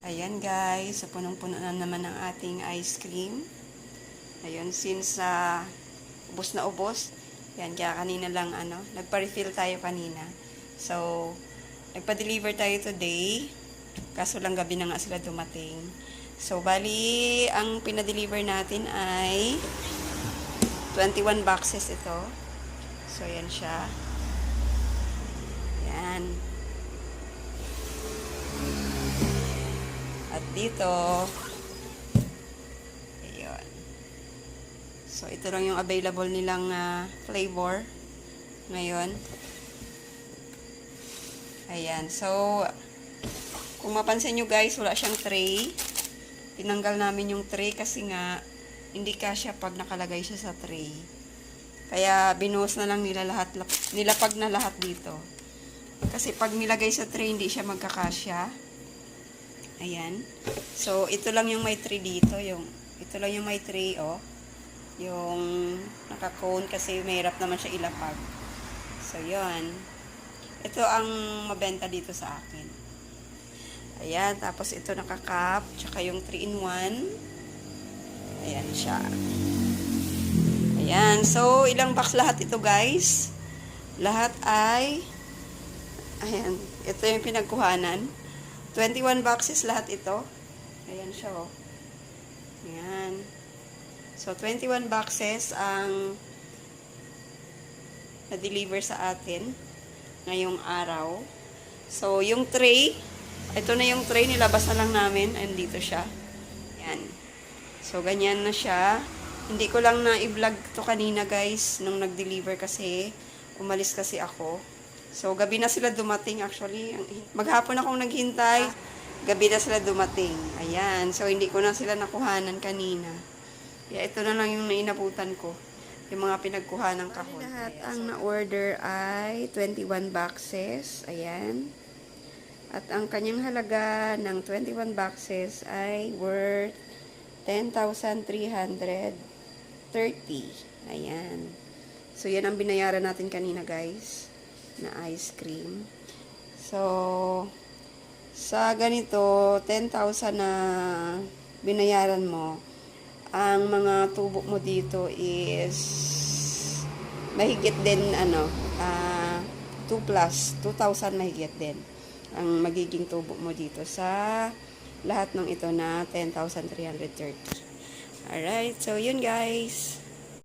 Ayan guys, so punong-puno na naman ang ating ice cream. Ayun, since uh, ubos na ubos, yan, kaya kanina lang, ano, nagpa-refill tayo kanina. So, nagpa-deliver tayo today, kaso lang gabi na nga sila dumating. So, bali, ang pinadeliver natin ay 21 boxes ito. So, yan siya. Yan. At dito, ayun. So, ito lang yung available nilang ah, flavor ngayon. Ayan. So, kung mapansin nyo guys, wala siyang tray. Tinanggal namin yung tray kasi nga, hindi kasya pag nakalagay siya sa tray. Kaya, binuhos na lang nila lahat, nilapag na lahat dito. Kasi pag nilagay sa tray, hindi siya magkakasya. Ayan. So, ito lang yung may tray dito. Yung, ito lang yung may tray, oh. Yung naka-cone kasi mahirap naman siya ilapag. So, yun. Ito ang mabenta dito sa akin. Ayan. Tapos, ito naka-cup. Tsaka yung 3-in-1. Ayan siya. Ayan. So, ilang box lahat ito, guys? Lahat ay... Ayan. Ito yung pinagkuhanan. 21 boxes lahat ito. Ayan siya, oh. Ayan. So, 21 boxes ang na-deliver sa atin ngayong araw. So, yung tray, ito na yung tray, nilabas na lang namin. Andito siya. Ayan. So, ganyan na siya. Hindi ko lang na i-vlog to kanina, guys, nung nag-deliver kasi umalis kasi ako. So, gabi na sila dumating actually. Maghapon akong naghintay. Gabi na sila dumating. Ayan. So, hindi ko na sila nakuhanan kanina. Kaya ito na lang yung nainabutan ko. Yung mga pinagkuha ng kahon. Lahat ang na-order ay 21 boxes. Ayan. At ang kanyang halaga ng 21 boxes ay worth 10,330. Ayan. So, yan ang binayaran natin kanina, guys na ice cream. So, sa ganito, 10,000 na binayaran mo, ang mga tubo mo dito is mahigit din, ano, ah 2 plus, 2,000 mahigit din ang magiging tubo mo dito sa lahat ng ito na 10,330. Alright, so yun guys.